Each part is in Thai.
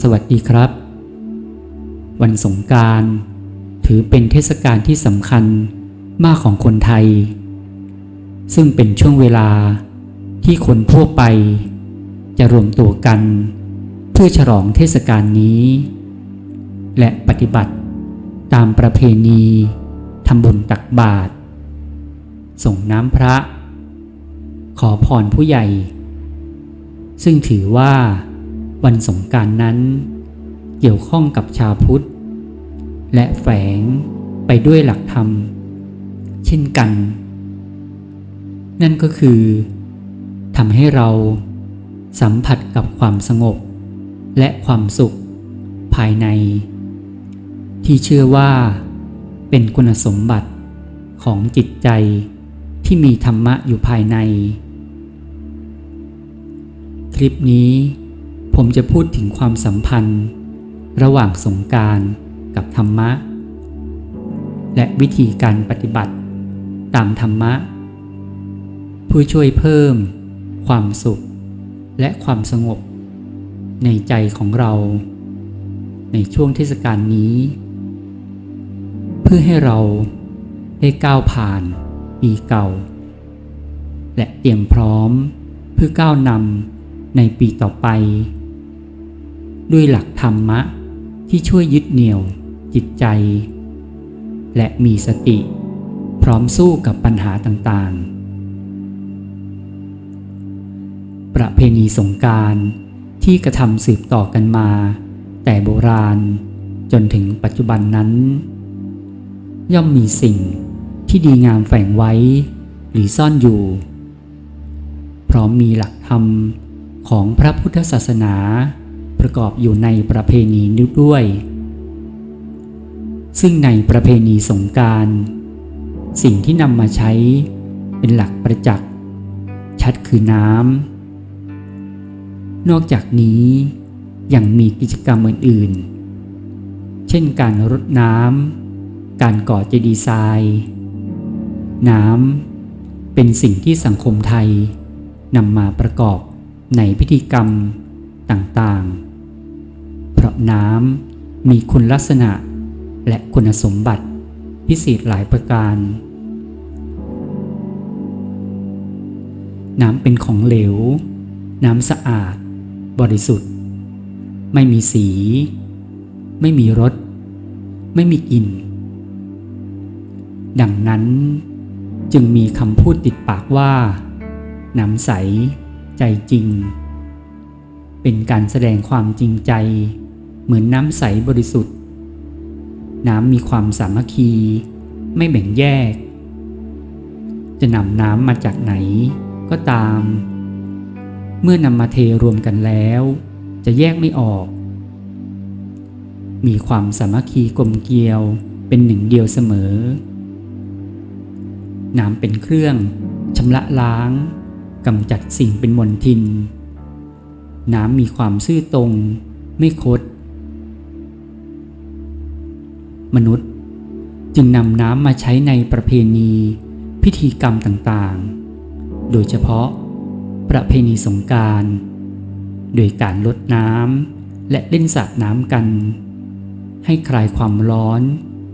สวัสดีครับ วันสงการถือเป็นเทศกาลที่สำคัญมากของคนไทย ซึ่งเป็นช่วงเวลาที่คนทั่วไป จะรวมตัวกัน เพื่อฉลองเทศกาลนี้ และปฏิบัติตามประเพณีทำบุญตักบาตรส่งน้ำพระ ขอพรผู้ใหญ่ ซึ่งถือว่า วันสงการนั้น เกี่ยวข้องกับชาวพุทธ และแฝงไปด้วยหลักธรรม เช่นกัน นั่นก็คือทำให้เราสัมผัสกับความสงบ และความสุขภายใน ที่เชื่อว่าเป็นคุณสมบัติของจิตใจที่มีธรรมะอยู่ภายใน คลิปนี้ ผมจะพูดถึงความสัมพันธ์ ระหว่างสงการกับธรรมะ และวิธีการปฏิบัติ ตามธรรมะเพื่อช่วยเพิ่ม ความสุข และความสงบ ในใจของเรา ในช่วงเทศกาลนี้ เพื่อให้เราได้ก้าวผ่านปีเก่า และเตรียมพร้อมเพื่อก้าวนำในปีต่อไป ด้วยหลักธรรมะที่ช่วยยึดเหนี่ยว จิตใจ และมีสติ พร้อมสู้กับปัญหาต่างๆ ประเพณีสงการที่กระทำสืบต่อกันมา แต่โบราณจนถึงปัจจุบันนั้น ย่อมมีสิ่งที่ดีงามแฝงไว้ หรือซ่อนอยู่ พร้อมมีหลักธรรมของพระพุทธศาสนา ประกอบอยู่ในประเพณีนี้ด้วย ซึ่งในประเพณีสงการสิ่งที่นำมาใช้เป็นหลักประจักษ์ชัดคือน้ำนอกจากนี้ยังมีกิจกรรมอื่นๆ เช่นการรดน้ำการก่อเจดีย์ทราย น้ำเป็นสิ่งที่สังคมไทยนำมาประกอบในพิธีกรรมต่างๆ ราะน้ำมีคุณลักษณะและคุณสมบัติพิเศษหลายประการ น้ำเป็นของเหลว น้ำสะอาด บริสุทธิ์ ไม่มีสี ไม่มีรส ไม่มีกลิ่น ดังนั้นจึงมีคำพูดติดปากว่า น้ำใส ใจจริง เป็นการแสดงความจริงใจ เหมือนน้ำใสบริสุทธิ์ น้ำมีความสามัคคี ไม่แบ่งแยก จะนำน้ำมาจากไหนก็ตาม เมื่อนำมาเทรวมกันแล้ว จะแยกไม่ออก มีความสามัคคีกลมเกลียวเป็นหนึ่งเดียวเสมอ น้ำเป็นเครื่องชำระล้างกำจัดสิ่งเป็นมลทิน น้ำมีความซื่อตรง ไม่คด มนุษย์ จึงนำน้ำมาใช้ในประเพณี พิธีกรรมต่างๆ โดยเฉพาะ ประเพณีสงการโดยการลดน้ำและเล่นสาดน้ำกัน ให้คลายความร้อน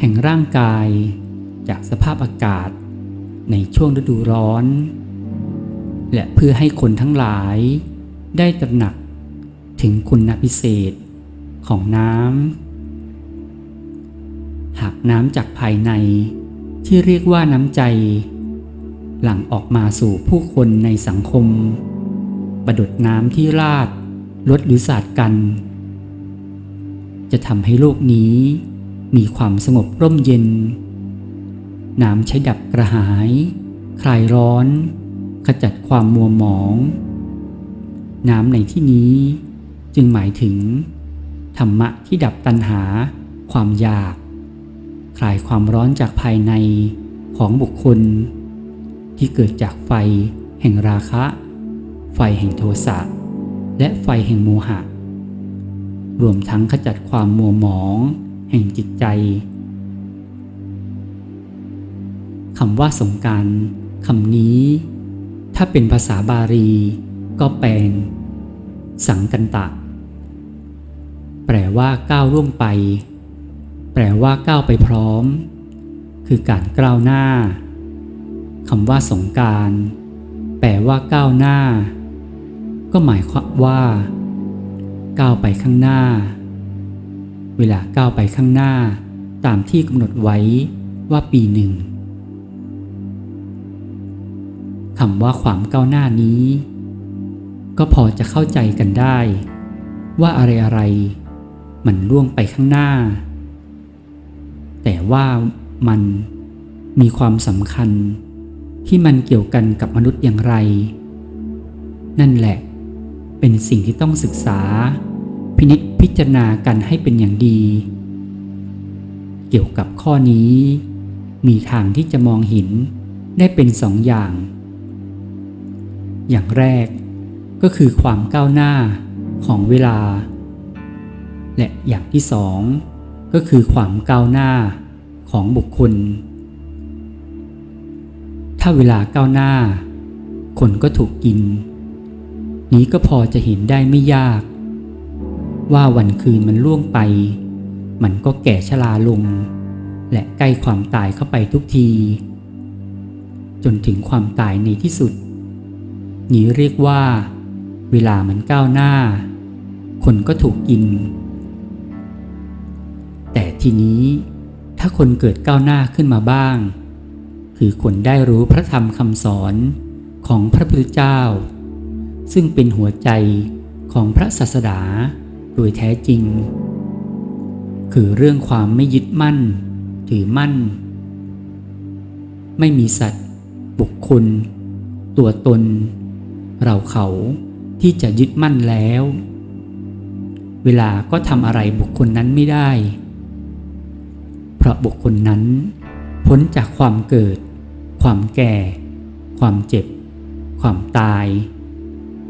แห่งร่างกาย จากสภาพอากาศ ในช่วงฤดูร้อน และเพื่อให้คนทั้งหลาย ได้ตระหนักถึงคุณพิเศษของน้ำ หากน้ำจากภายใน ที่เรียกว่าน้ำใจ หลั่งออกมาสู่ผู้คนในสังคม ประดุดน้ำที่ราดลดหรือสาดกัน จะทำให้โลกนี้ มีความสงบร่มเย็น น้ำใช้ดับกระหาย คลายร้อน ขจัดความมัวหมอง น้ำในที่นี้จึงหมายถึง ธรรมะที่ดับตัณหา ความอยาก คลายความร้อนจากภายในของบุคคล ที่เกิดจากไฟแห่งราคะ ไฟแห่งโทสะ และไฟแห่งโมหะ รวมทั้งขจัดความมัวหมอง แห่งจิตใจคำว่าสงการคำนี้ ถ้าเป็นภาษาบาลีก็แปลงสังกันตะ แปลว่าก้าวร่วงไป แปลว่าก้าวไปพร้อม คือการก้าวหน้าคำว่าสงการแปลว่าก้าวหน้า ก็หมายความว่า ก้าวไปข้างหน้า เวลาก้าวไปข้างหน้า ตามที่กำหนดไว้ว่าปีหนึ่งคำว่าความก้าวหน้านี้ ก็พอจะเข้าใจกันได้ ว่าอะไรอะไรมันล่วงไปข้างหน้า แต่ว่ามันมีความสำคัญที่มันเกี่ยวกันกับมนุษย์อย่างไร นั่นแหละ เป็นสิ่งที่ต้องศึกษา พินิจพิจารณากันให้เป็นอย่างดี เกี่ยวกับข้อนี้ มีทางที่จะมองเห็นได้เป็นสองอย่าง อย่างแรกก็คือความก้าวหน้าของเวลา และอย่างที่สอง ก็คือความก้าวหน้าของบุคคล ถ้าเวลาก้าวหน้า คนก็ถูกกิน นี้ก็พอจะเห็นได้ไม่ยาก ว่าวันคืนมันล่วงไป มันก็แก่ชราลง และใกล้ความตายเข้าไปทุกที จนถึงความตายในที่สุด นี้เรียกว่า เวลามันก้าวหน้า คนก็ถูกกิน ทีนี้ ถ้าคนเกิดก้าวหน้าขึ้นมาบ้าง คือคนได้รู้พระธรรมคำสอนของพระพุทธเจ้า ซึ่งเป็นหัวใจของพระศาสดาโดยแท้จริง คือเรื่องความไม่ยึดมั่น ถือมั่น ไม่มีสัตว์ บุคคล ตัวตน เราเขาที่จะยึดมั่นแล้ว เวลาก็ทำอะไรบุคคลนั้นไม่ได้ เพราะบุคคลนั้น พ้นจากความเกิด ความแก่ ความเจ็บ ความตาย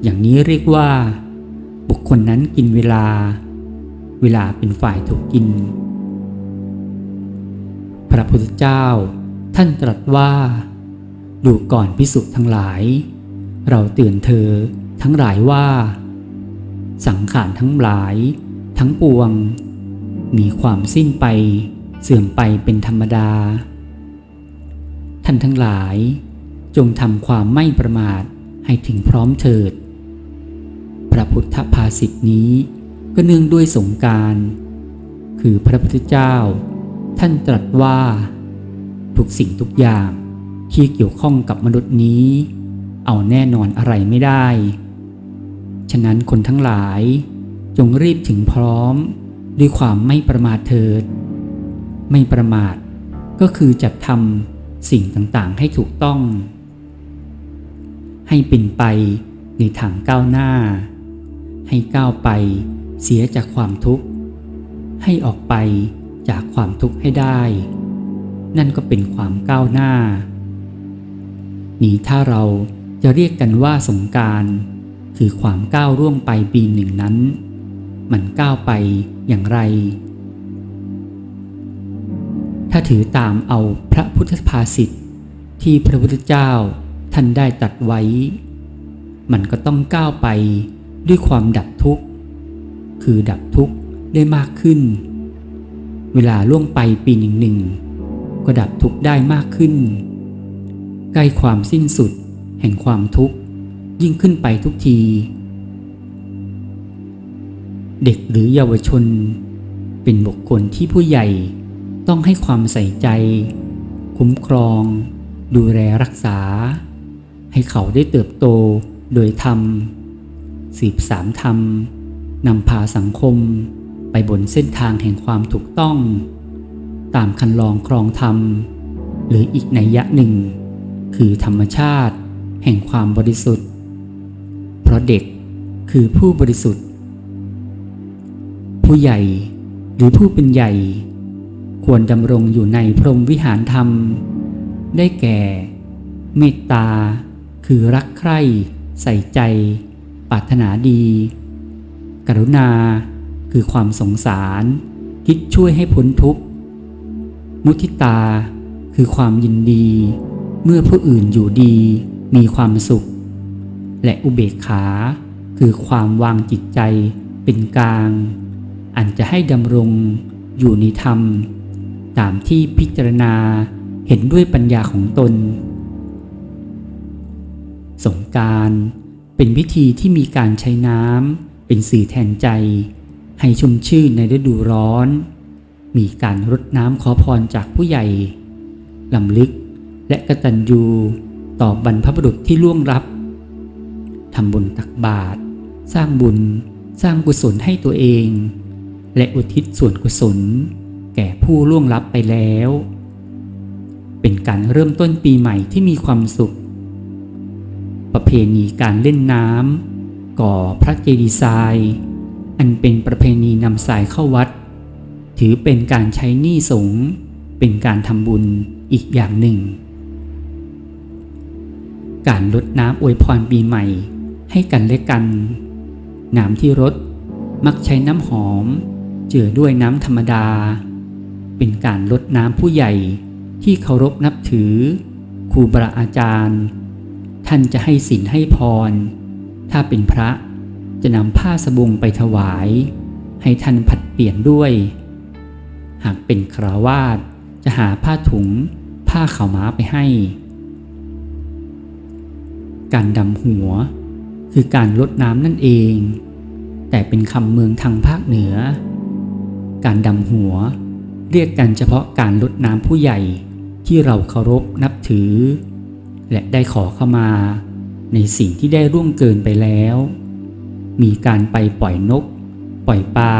อย่างนี้เรียกว่า บุคคลนั้นกินเวลา เวลาเป็นฝ่ายถูกกิน พระพุทธเจ้าท่านตรัสว่า ดูก่อนพิสุทั้งหลาย เราเตือนเธอทั้งหลายว่า สังขารทั้งหลาย ทั้งปวง มีความสิ้นไป เสื่อมไปเป็นธรรมดา ท่านทั้งหลายจงทำความไม่ประมาทให้ถึงพร้อมเถิด พระพุทธภาษิตนี้ก็เนื่องด้วยสงการ คือพระพุทธเจ้า ท่านตรัสว่า ทุกสิ่งทุกอย่างที่เกี่ยวข้องกับมนุษย์นี้ เอาแน่นอนอะไรไม่ได้ ฉะนั้นคนทั้งหลายจงรีบถึงพร้อมด้วยความไม่ประมาทเถิด ไม่ประมาท ก็คือจัดทำสิ่งต่างๆ ให้ถูกต้อง ให้เป็นไปในทางก้าวหน้า ให้ก้าวไปเสียจากความทุกข์ ให้ออกไปจากความทุกข์ให้ได้ นั่นก็เป็นความก้าวหน้า นี้ถ้าเราจะเรียกกันว่าสงการคือความก้าวร่วงไปปีหนึ่งนั้น มันก้าวไปอย่างไร ถือตามเอาพระพุทธภาษิตที่พระพุทธเจ้าท่านได้ตัดไว้ มันก็ต้องก้าวไปด้วยความดับทุกข์ คือดับทุกข์ได้มากขึ้น เวลาล่วงไปปีหนึ่งหนึ่งก็ดับทุกข์ได้มากขึ้น ใกล้ความสิ้นสุดแห่งความทุกข์ยิ่งขึ้นไปทุกที เด็กหรือเยาวชน เป็นบุคคลที่ผู้ใหญ่ ต้องให้ความใส่ใจ คุ้มครอง ดูแลรักษา ให้เขาได้เติบโตโดยธรรมสืบสามธรรมนำพาสังคมไปบนเส้นทางแห่งความถูกต้อง ตามคันลองครองธรรม หรืออีกนัยยะหนึ่ง คือธรรมชาติแห่งความบริสุทธิ์ เพราะเด็กคือผู้บริสุทธิ์ ผู้ใหญ่หรือผู้เป็นใหญ่ ควรดำรงอยู่ในพรหมวิหารธรรม ได้แก่ เมตตา คือรักใคร่ ใส่ใจ ปรารถนาดี กรุณา คือความสงสาร คิดช่วยให้พ้นทุกข์ มุทิตา คือความยินดี เมื่อผู้อื่นอยู่ดี มีความสุข และอุเบกขา คือความวางจิตใจเป็นกลาง อันจะให้ดำรงอยู่ในธรรม ตามที่พิจารณาเห็นด้วยปัญญาของตน สงการเป็นพิธีที่มีการใช้น้ำเป็นสื่อแทนใจ ให้ชุ่มชื่นในฤดูร้อน มีการรดน้ำขอพรจากผู้ใหญ่ลำลึกและกระตัญญูต่อบรรพบุรุษที่ล่วงลับทำบุญตักบาตรสร้างบุญ สร้างกุศลให้ตัวเอง และอุทิศส่วนกุศล แก่ผู้ล่วงลับไปแล้ว เป็นการเริ่มต้นปีใหม่ที่มีความสุข ประเพณีการเล่นน้ำก่อพระเจดีย์ทราย อันเป็นประเพณีนำทรายเข้าวัด ถือเป็นการใช้หนี้สงฆ์เป็นการทำบุญอีกอย่างหนึ่ง การลดน้ำอวยพรปีใหม่ให้กันและกัน น้ำที่รดมักใช้น้ำหอม เจือด้วยน้ำธรรมดา เป็นการลดน้ำผู้ใหญ่ที่เคารพนับถือครูบาอาจารย์ ท่านจะให้ศีลให้พร ถ้าเป็นพระจะนำผ้าสบงไปถวาย ให้ท่านผัดเปลี่ยนด้วย หากเป็นคราวาสจะหาผ้าถุง ผ้าขาวม้าไปให้ การดำหัว คือการลดน้ำนั่นเอง แต่เป็นคำเมืองทางภาคเหนือ การดำหัว เรียกกันเฉพาะการลดน้ำผู้ใหญ่ที่เราเคารพนับถือ และได้ขอเข้ามาในสิ่งที่ได้ร่วงเกินไปแล้ว มีการไปปล่อยนก ปล่อยปลา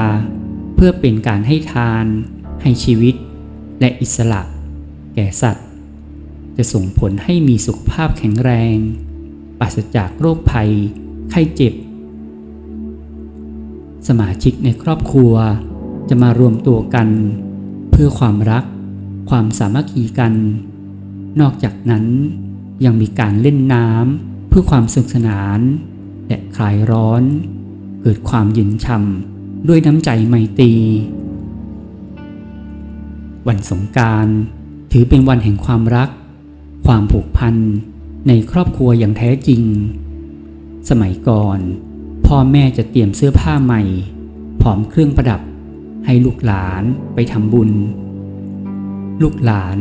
เพื่อเป็นการให้ทาน ให้ชีวิต และอิสระ แก่สัตว์ จะส่งผลให้มีสุขภาพแข็งแรง ปราศจากโรคภัย ไข้เจ็บ สมาชิกในครอบครัวจะมารวมตัวกัน เพื่อความรัก ความสามัคคีกัน นอกจากนั้นยังมีการเล่นน้ำเพื่อความสนุกสนานและคลายร้อน เกิดความเย็นช่ำด้วยน้ำใจไมตรีวันสงการถือเป็นวันแห่งความรัก ความผูกพันในครอบครัวอย่างแท้จริง สมัยก่อน พ่อแม่จะเตรียมเสื้อผ้าใหม่พร้อมเครื่องประดับ ให้ลูกหลานไปทำบุญ ลูกหลาน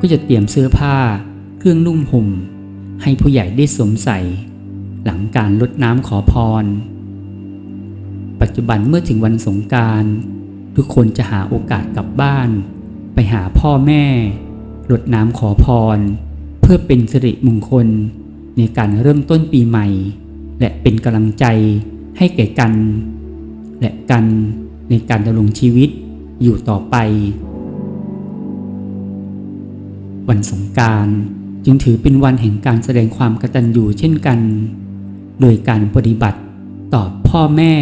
ก็จะเตรียมเสื้อผ้า เครื่องนุ่งห่ม ให้ผู้ใหญ่ได้สวมใส่ หลังการลดน้ำขอพร ปัจจุบันเมื่อถึงวันสงการทุกคนจะหาโอกาสกลับบ้าน ไปหาพ่อแม่รดน้ำขอพร เพื่อเป็นสิริมงคลในการเริ่มต้นปีใหม่ และเป็นกำลังใจให้แก่กัน และกัน ในการดำรงชีวิตอยู่ต่อไป วันสงการจึงถือเป็นวันแห่งการแสดงความกตัญญูเช่นกัน โดยการปฏิบัติต่อพ่อแม่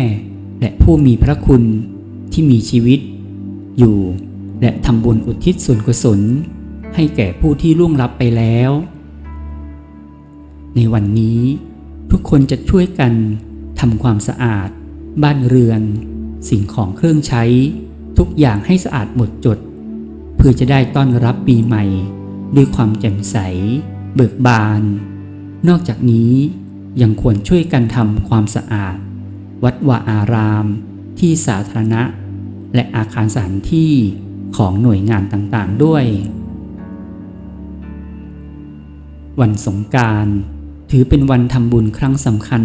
และผู้มีพระคุณที่มีชีวิต อยู่ และทำบุญอุทิศส่วนกุศล ให้แก่ผู้ที่ล่วงลับไปแล้ว ในวันนี้ทุกคนจะช่วยกันทำความสะอาด บ้านเรือน สิ่งของเครื่องใช้ ทุกอย่างให้สะอาดหมดจด เพื่อจะได้ต้อนรับปีใหม่ ด้วยความแจ่มใส เบิกบาน นอกจากนี้ยังควรช่วยกันทำความสะอาด วัดวาอาราม ที่สาธารณะ และอาคารสถานที่ของหน่วยงานต่างๆด้วย วันสงการถือเป็นวันทำบุญครั้งสำคัญ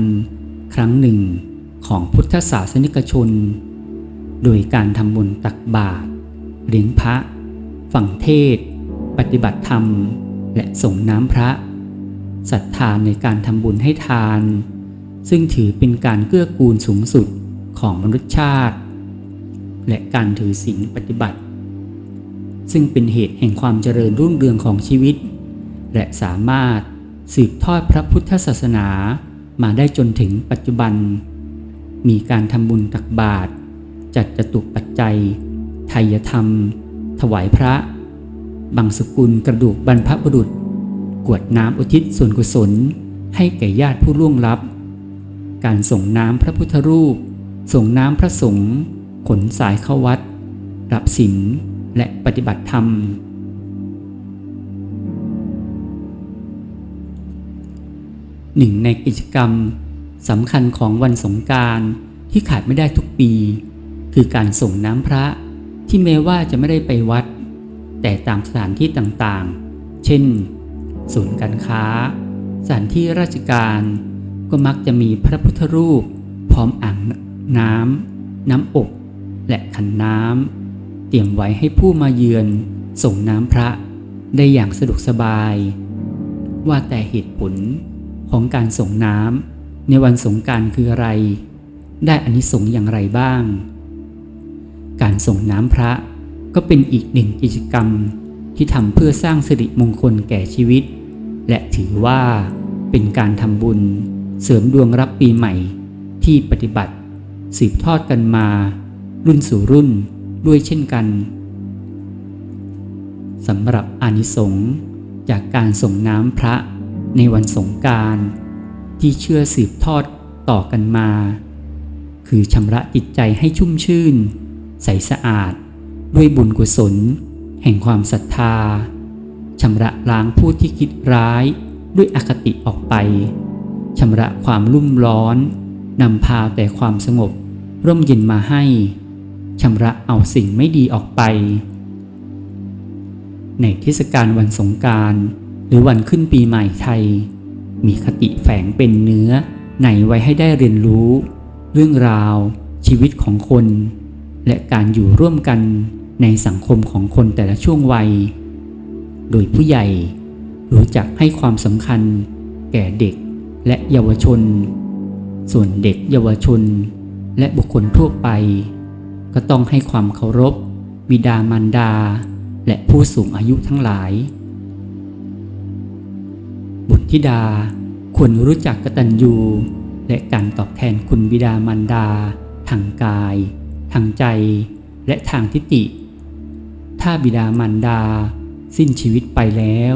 ครั้งหนึ่งของพุทธศาสนิกชน โดยการทำบุญตักบาตรเลี้ยงพระ ฝังเทศ ปฏิบัติธรรม และส่งน้ำพระศรัทธาในการทำบุญให้ทาน ซึ่งถือเป็นการเกื้อกูลสูงสุดของมนุษยชาติ และการถือศีลปฏิบัติ ซึ่งเป็นเหตุแห่งความเจริญรุ่งเรืองของชีวิต และสามารถสืบทอดพระพุทธศาสนามาได้จนถึงปัจจุบัน มีการทำบุญตักบาตร จัดจตุปัจจัย ไทยธรรม ถวายพระ บังสกุลกระดูกบรรพบุรุษ กวดน้ำอุทิศส่วนกุศล ให้แก่ญาติผู้ล่วงลับ การส่งน้ำพระพุทธรูป ส่งน้ำพระสงฆ์ขนสายเข้าวัด รับศีลและปฏิบัติธรรม หนึ่งในกิจกรรมสำคัญของวันสงการที่ขาดไม่ได้ทุกปี คือการส่งน้ำพระที่แม้ว่าจะไม่ได้ไปวัด แต่ตามสถานที่ต่างๆ เช่น ศูนย์การค้า สถานที่ราชการ ก็มักจะมีพระพุทธรูป พร้อมอ่างน้ำน้ำอบและขันน้ำเตรียมไว้ให้ผู้มาเยือนส่งน้ำพระได้อย่างสะดวกสบาย ว่าแต่เหตุผลของการส่งน้ำในวันสงการคืออะไร ได้อานิสงส์อย่างไรบ้าง การส่งน้ำพระ ก็เป็นอีกหนึ่งกิจกรรมที่ทำเพื่อสร้างสิริมงคลแก่ชีวิต และถือว่าเป็นการทำบุญเสริมดวงรับปีใหม่ ที่ปฏิบัติ สืบทอดกันมา รุ่นสู่รุ่นด้วยเช่นกันสำหรับอานิสงส์จากการส่งน้ำพระในวันสงการที่เชื่อสืบทอดต่อกันมา คือชำระจิตใจให้ชุ่มชื่น ใสสะอาด ด้วยบุญกุศล แห่งความศรัทธาชำระล้างผู้ที่คิดร้ายด้วยอคติออกไปชำระความรุ่มร้อนนำพาแต่ความสงบ ร่มเย็นมาให้ชำระเอาสิ่งไม่ดีออกไป ในเทศกาลวันสงการหรือวันขึ้นปีใหม่ไทย มีคติแฝงเป็นเนื้อในไว้ให้ได้เรียนรู้ เรื่องราวชีวิตของคน และการอยู่ร่วมกันในสังคมของคนแต่ละช่วงวัย โดยผู้ใหญ่รู้จักให้ความสำคัญ แก่เด็กและเยาวชน ส่วนเด็กเยาวชน และบุคคลทั่วไป ก็ต้องให้ความเคารพ บิดามารดา และผู้สูงอายุทั้งหลาย บุตรธิดาควรรู้จักกตัญญูและการตอบแทนคุณบิดามารดาทางกาย ทางใจและทางทิฏฐิ ถ้าบิดามารดา สิ้นชีวิตไปแล้ว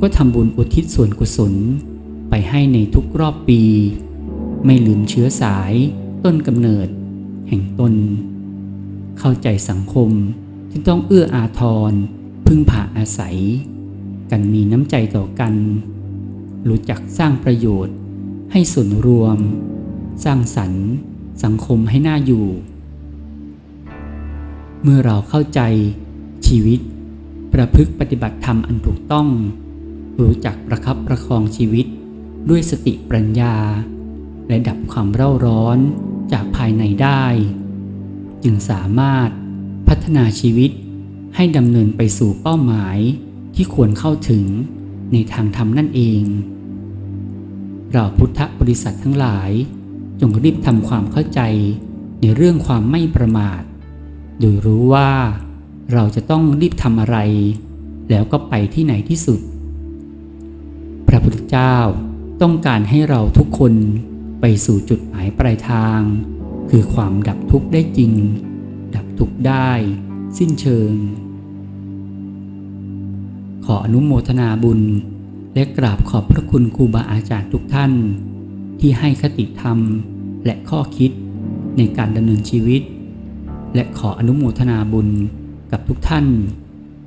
ก็ทำบุญอุทิศส่วนกุศล ไปให้ในทุกรอบปี ไม่ลืมเชื้อสายต้นกำเนิด แห่งตน เข้าใจสังคมที่ต้องเอื้ออาทร พึ่งพาอาศัย กันมีน้ำใจต่อกัน รู้จักสร้างประโยชน์ให้ส่วนรวม สร้างสรรค์ สังคมให้น่าอยู่ เมื่อเราเข้าใจชีวิต ประพฤติปฏิบัติธรรมอันถูกต้อง รู้จักประคับประคองชีวิตด้วยสติปัญญา และดับความเร่าร้อนจากภายในได้ จึงสามารถพัฒนาชีวิตให้ดำเนินไปสู่เป้าหมายที่ควรเข้าถึงในทางธรรมนั่นเอง เราพุทธบริษัททั้งหลาย จงรีบทำความเข้าใจในเรื่องความไม่ประมาท โดยรู้ว่าเราจะต้องรีบทำอะไร แล้วก็ไปที่ไหนที่สุด พระพุทธเจ้าต้องการให้เราทุกคนไปสู่จุดหมายปลายทาง คือความดับทุกข์ได้จริง ดับทุกข์ได้ สิ้นเชิง ขออนุโมทนาบุญ และกราบขอบพระคุณครูบาอาจารย์ทุกท่าน ที่ให้คติธรรมและข้อคิดในการดำเนินชีวิต และขออนุโมทนาบุญกับทุกท่าน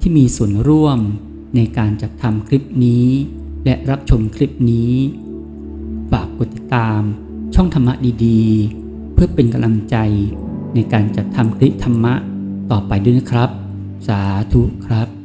ที่มีส่วนร่วมในการจัดทำคลิปนี้ และรับชมคลิปนี้ฝากกดติดตามช่องธรรมะดีๆ เพื่อเป็นกำลังใจในการจัดทำคลิปธรรมะต่อไปด้วยนะครับ สาธุครับ